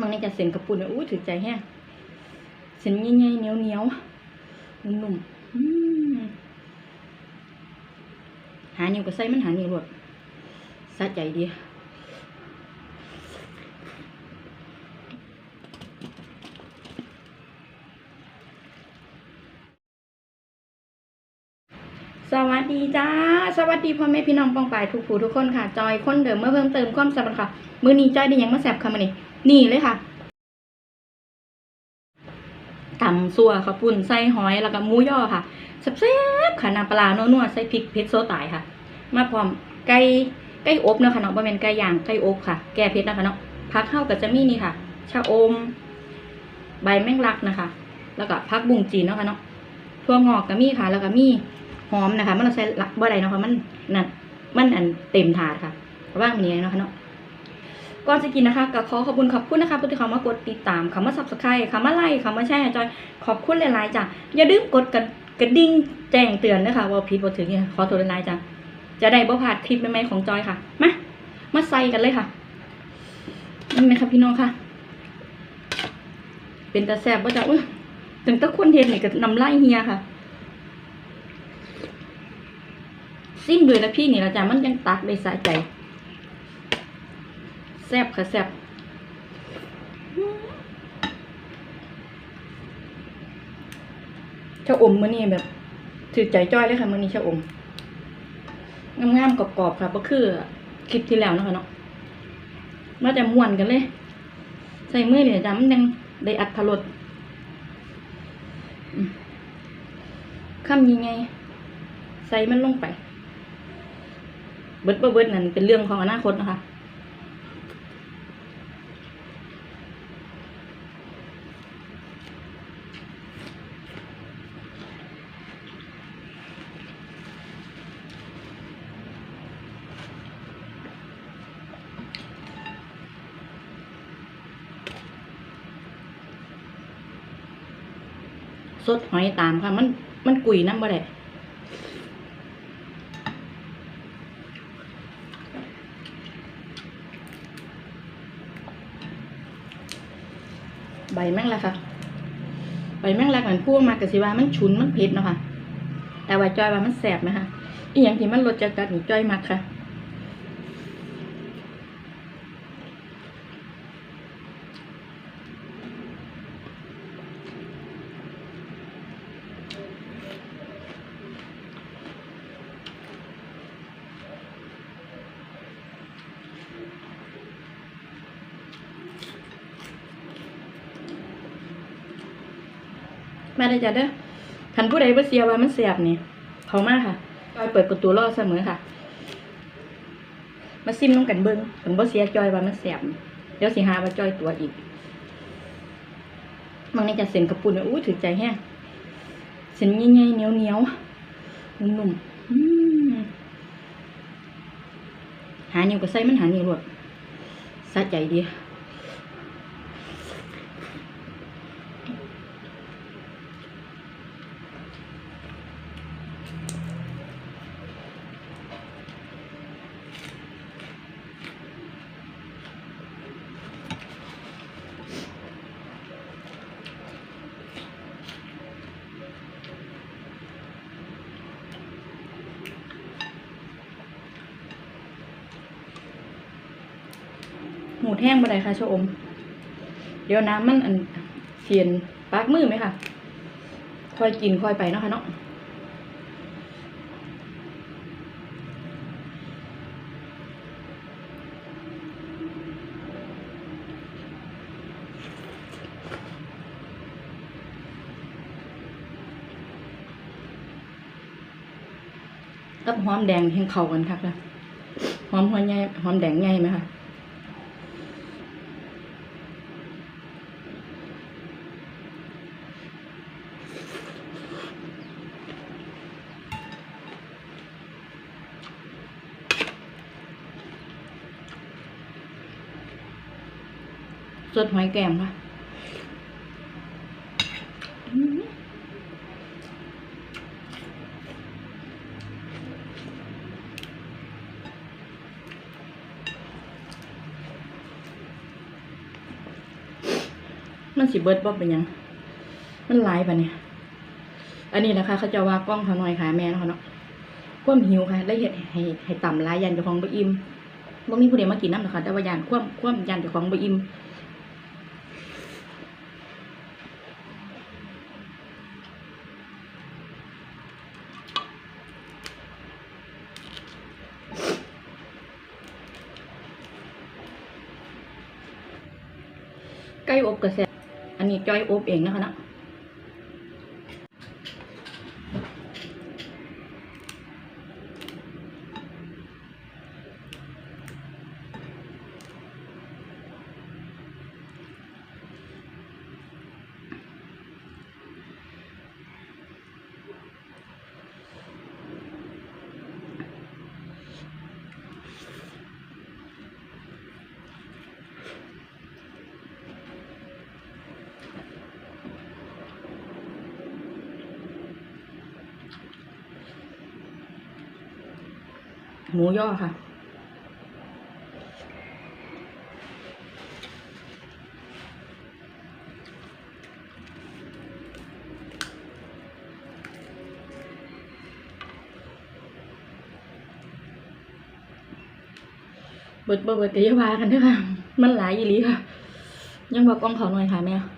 มันนี่จะเส้นกระปุ่นเนี่ยอู้ถือใจแห้งเส้นใหญ่ๆเหนียวเหนียวนุ่มๆอืมหานิ้วก็ใส่มันหานิ้วรวดสะใจดีสวัสดีจ้า สวัสดีพ่อแม่พี่น้องปองปายทุกผู้ทุกคนค่ะ จอยคนเดิมเมื่อเพิ่มเติมความสำคัญค่ะ มือนี้จอยได้ยังมาแสบค่ะมือนี้ นี่เลยค่ะตำซัวข้าวปุ้นใส่หอยแล้วก็หมูย่อค่ะแซ่บๆค่ะน้ำปลาโนัวๆใส่พริกเผ็ดโซตายค่ะ มาพร้อมไก่ไก่อบเนาะค่ะเนาะบ่แม่นไก่ย่างไก่อบค่ะ แก้เผ็ดนะคะเนาะผักเข้ากับจะมีนี่ค่ะชะอม ใบแมงลักนะคะ แล้วก็ผักบุ้งจีนเนาะค่ะเนาะทั่วงอกก็มีค่ะ แล้วก็มีหอมนะคะ มันเราใช้ละบ่ได้เนาะค่ะมันนั่นมันอันเต็มถาดค่ะว่างนี้เนาะค่ะเนาะ ก่อนจะกินนะคะก็ขอขอบคุณขอบคุณนะคะผู้ที่เขามากดติดตามคำว่า subscribe คำว่าไลค์คำว่าแชร์ให้จอยขอบคุณหลายๆจ้ะอย่าลืมกดกระกระดิ่งแจ้งเตือนนะคะว่าผิดบ่ถึงเนี่ยขอโทษหลายๆจ้ะจะได้บ่พลาดคลิปใหม่ๆของจอยค่ะมามาใส่กันเลยค่ะนี่นะคะพี่น้องค่ะ เป็นตาแซบบ่าจะอุ้ยถึงตะคนเฮ็ดนี่ยก็น้ำลายเฮียค่ะสิ้นเลยนะพี่นี่ละจ้ะมันยังตักได้สะใจ แซ่บค่ะแซ่บชะอมมื้อนี้แบบถือใจจ้อยเลยค่ะมื้อนี้ชะอมงามๆกรอบๆค่ะก็คือคลิปที่แล้วนะคะเนาะมาจะม่วนกันเลย ใส่มือเนี่ยจ้ะมันยังได้อัดพรสอืมยังไง ใส่มันลงไป เบิดเบิดนั่นเป็นเรื่องของอนาคตนะคะ สดหอยตามค่ะ มันมันกุยน้ำบ่ได้ใบแมงละค่ะ ใบแมงลักเหมือนพวกมากกสิว่ามันฉุนมันเผ็ดเนาะค่ะ แต่ว่าจอยว่ามันแสบไหมคะอีอย่างที่มันรสจัดจัดนี่จอยมักค่ะ มาได้จ้ะเด้อทันผู้ใดบ่เสียว่ามันเสียบนี่เขามากค่ะจอยเปิดประตูรอเสมอค่ะ มาซิมน้ำกันเบิ้งถึงบ่เสียจอยว่ามันเสียบเดี๋ยวสิหาว่าจอยตัวอีกบางในจะเส้นกระปุ่นอู้ถือใจแห้งเส้นใหญ่ๆเหนียวเหนียวนุ่มๆอืมหานิ้วก็ใส่มันหาเนิ้วรวดสะใจดี หมูแห้งบ่ได้ค่ะชะอม เดี๋ยวน้ำมันอันเสียนปากมือไหมค่ะ ค่อยกินค่อยไปเนาะค่ะเนาะกับหอมแดงแห้งเขากันครับนะหอมหัวใหญ่หอมแดงใหญ่ไหมคะ ดหอยแกมค่ะมันสิเบิดบ่เป็นยัง มันหลายปะเนี่ย อันนี้นะคะ เขาจะว่ากล้องเขาหน่อยค่ะแม่เนาเนาะควมหิวค่ะได้เห็ดให้ให้ต่ำลายยันเจ้าของบ่อิ่มบ่มีผู้ใดมากินน้ำหรอกค่ะแต่ว่ายันควมควมยันเจ้าของบ่อิ่ม อบกระแสอันนี้จ้อยอบเองนะคะนะ หมูย่อค่ะ เบิดบ่เบิดกะอยาวากันเด้อค่ะ มันหลายอีหลีค่ะ ยังบอกกล้องเขาหน่อยค่ะแม่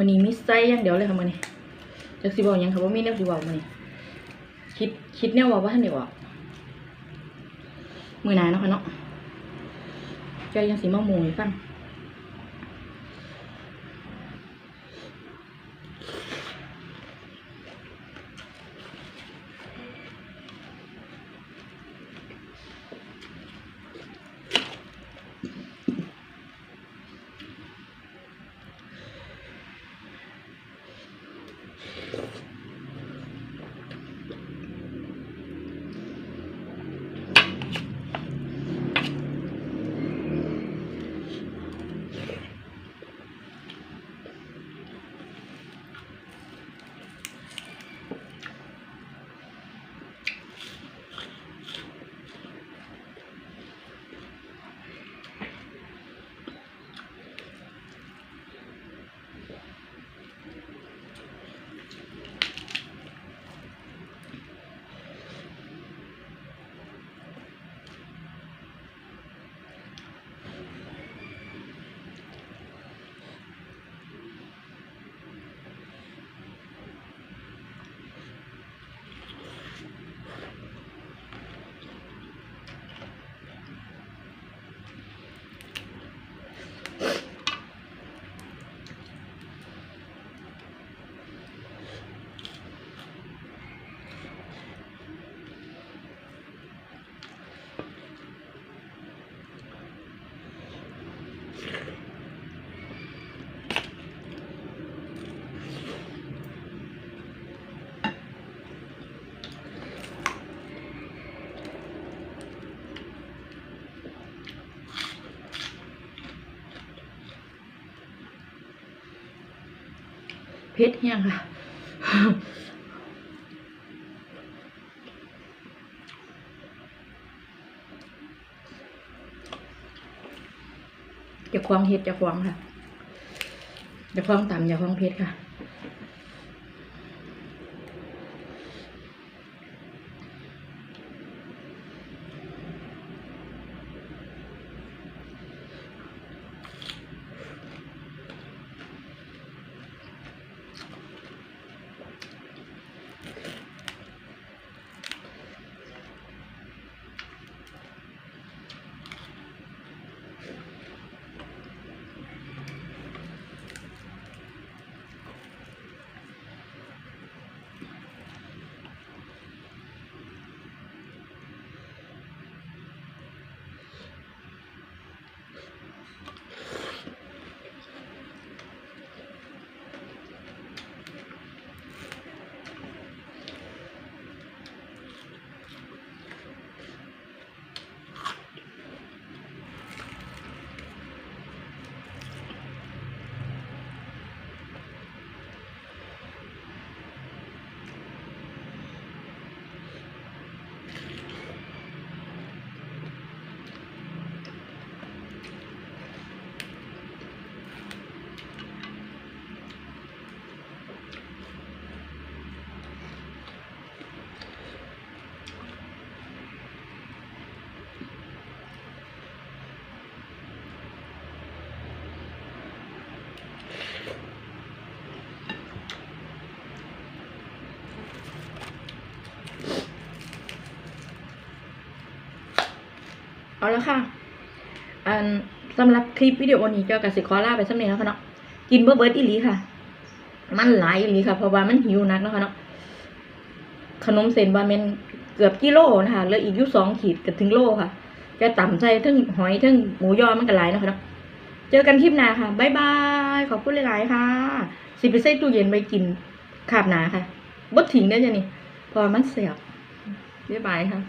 มื้อนี้มีไส้อย่างเดียวเลยค่ะมื้อนี้จากสิบอกยังค่ะว่ามีแนวสิบอกมื้อนี้คิดคิดแนวเว่าบ่ทันเดี๋ยวมือหน้าเนาะค่ะเนาะใจยังสีมาหมู่ให้ฟัง ผ็ดแห้งค่ะจะควงเห็ดจะควงค่ะจะควงต่ำจะควงเพชรค่ะ เอาละค่ะอันสำหรับคลิปวิดีโอนี้เจ้ากับสิขอล่าไปสักนิดแล้วค่ะเนาะกินเบอร์เบิร์ดอีหลีค่ะ มันหลายอีหลีค่ะเพราะว่ามันหิวนักนะค่ะเนาะขนมเส้นบาเมนเกือบกิโลนะคะเหลืออีกยู่สองขีดก็ถึงโลค่ะจะต่ำใจทั้งหอยทั้งหมูยอมันก็หลายนะค่ะเนาะเจอกันคลิปหน้าค่ะบ๊ายบายขอบคุณหลายๆค่ะ สิไปใส่ตู้เย็นไปกินขาบหนาค่ะบดถิงได้จ้ะนี่เพอมันเสียบบ๊ายบายค่ะ